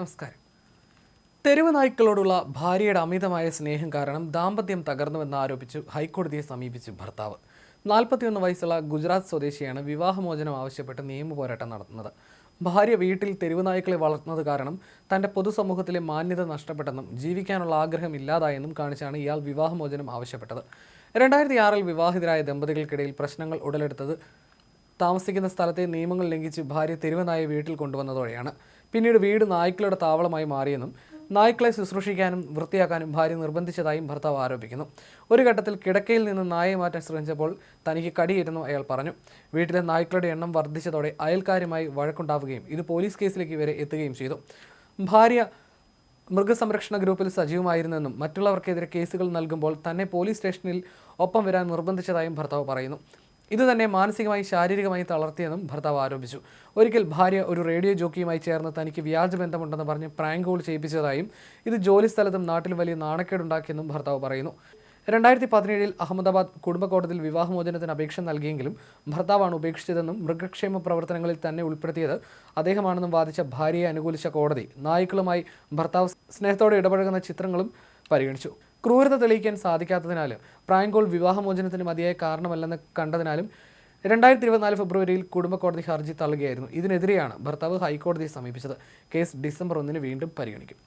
നമസ്കാരം. തെരുവ് നായ്ക്കളോടുള്ള ഭാര്യയുടെ അമിതമായ സ്നേഹം കാരണം ദാമ്പത്യം തകർന്നുവെന്ന് ആരോപിച്ച് ഹൈക്കോടതിയെ സമീപിച്ചു ഭർത്താവ്. നാൽപ്പത്തിയൊന്ന് വയസ്സുള്ള ഗുജറാത്ത് സ്വദേശിയാണ് വിവാഹമോചനം ആവശ്യപ്പെട്ട് നിയമ പോരാട്ടം നടത്തുന്നത്. ഭാര്യ വീട്ടിൽ തെരുവ് നായ്ക്കളെ വളർത്തുന്നത് കാരണം തന്റെ പൊതുസമൂഹത്തിലെ മാന്യത നഷ്ടപ്പെട്ടെന്നും ജീവിക്കാനുള്ള ആഗ്രഹം ഇല്ലാതായെന്നും കാണിച്ചാണ് ഇയാൾ വിവാഹമോചനം ആവശ്യപ്പെട്ടത്. രണ്ടായിരത്തി ആറിൽ വിവാഹിതരായ ദമ്പതികൾക്കിടയിൽ പ്രശ്നങ്ങൾ ഉടലെടുത്തത് താമസിക്കുന്ന സ്ഥലത്തെ നിയമങ്ങൾ ലംഘിച്ച് ഭാര്യ തെരുവനായ വീട്ടിൽ കൊണ്ടുവന്നതോടെയാണ്. പിന്നീട് വീട് നായ്ക്കളുടെ താവളമായി മാറിയെന്നും നായ്ക്കളെ ശുശ്രൂഷിക്കാനും വൃത്തിയാക്കാനും ഭാര്യ നിർബന്ധിച്ചതായും ഭർത്താവ് ആരോപിക്കുന്നു. ഒരു ഘട്ടത്തിൽ കിടക്കയിൽ നിന്ന് നായയെ മാറ്റാൻ ശ്രമിച്ചപ്പോൾ തനിക്ക് കടിയേറ്റെന്നും അയാൾ പറഞ്ഞു. വീട്ടിലെ നായ്ക്കളുടെ എണ്ണം വർദ്ധിച്ചതോടെ അയൽക്കാരുമായി വഴക്കുണ്ടാവുകയും ഇത് പോലീസ് കേസിലേക്ക് വരെ എത്തുകയും ചെയ്തു. ഭാര്യ മൃഗസംരക്ഷണ ഗ്രൂപ്പിൽ സജീവമായിരുന്നെന്നും മറ്റുള്ളവർക്കെതിരെ കേസുകൾ നൽകുമ്പോൾ തന്നെ പോലീസ് സ്റ്റേഷനിൽ ഒപ്പം വരാൻ നിർബന്ധിച്ചതായും ഭർത്താവ് പറയുന്നു. ഇത് തന്നെ മാനസികമായി ശാരീരികമായി തളർത്തിയെന്നും ഭർത്താവ് ആരോപിച്ചു. ഒരിക്കൽ ഭാര്യ ഒരു റേഡിയോ ജോക്കിയുമായി ചേർന്ന് തനിക്ക് വ്യാജ ബന്ധമുണ്ടെന്ന് പറഞ്ഞ് പ്രാങ്ക് കോൾ ചെയ്യിപ്പിച്ചതായും ഇത് ജോലിസ്ഥലത്തും നാട്ടിൽ വലിയ നാണക്കേടുണ്ടാക്കിയെന്നും ഭർത്താവ് പറയുന്നു. രണ്ടായിരത്തി പതിനേഴിൽ അഹമ്മദാബാദ് കുടുംബ കോടതിയിൽ വിവാഹമോചനത്തിന് അപേക്ഷ നൽകിയെങ്കിലും ഭർത്താവാണ് ഉപേക്ഷിച്ചതെന്നും മൃഗക്ഷേമ പ്രവർത്തനങ്ങളിൽ തന്നെ ഉൾപ്പെടുത്തിയത് അദ്ദേഹമാണെന്നും വാദിച്ച ഭാര്യയെ അനുകൂലിച്ച കോടതി. നായ്ക്കളുമായി ഭർത്താവ് സ്നേഹത്തോടെ ഇടപഴകുന്ന ചിത്രങ്ങളും പരിഗണിച്ചു. ക്രൂരത തെളിയിക്കാൻ സാധിക്കാത്തതിനാലും പ്രായങ്കോൾ വിവാഹമോചനത്തിന് മതിയായ കാരണമല്ലെന്ന് കണ്ടതിനാലും രണ്ടായിരത്തി ഇരുപത്തിനാല് ഫെബ്രുവരിയിൽ കുടുംബ കോടതി ഹർജി തള്ളുകയായിരുന്നു. ഇതിനെതിരെയാണ് ഭർത്താവ് ഹൈക്കോടതിയെ സമീപിച്ചത്. കേസ് ഡിസംബർ ഒന്നിന് വീണ്ടും പരിഗണിക്കും.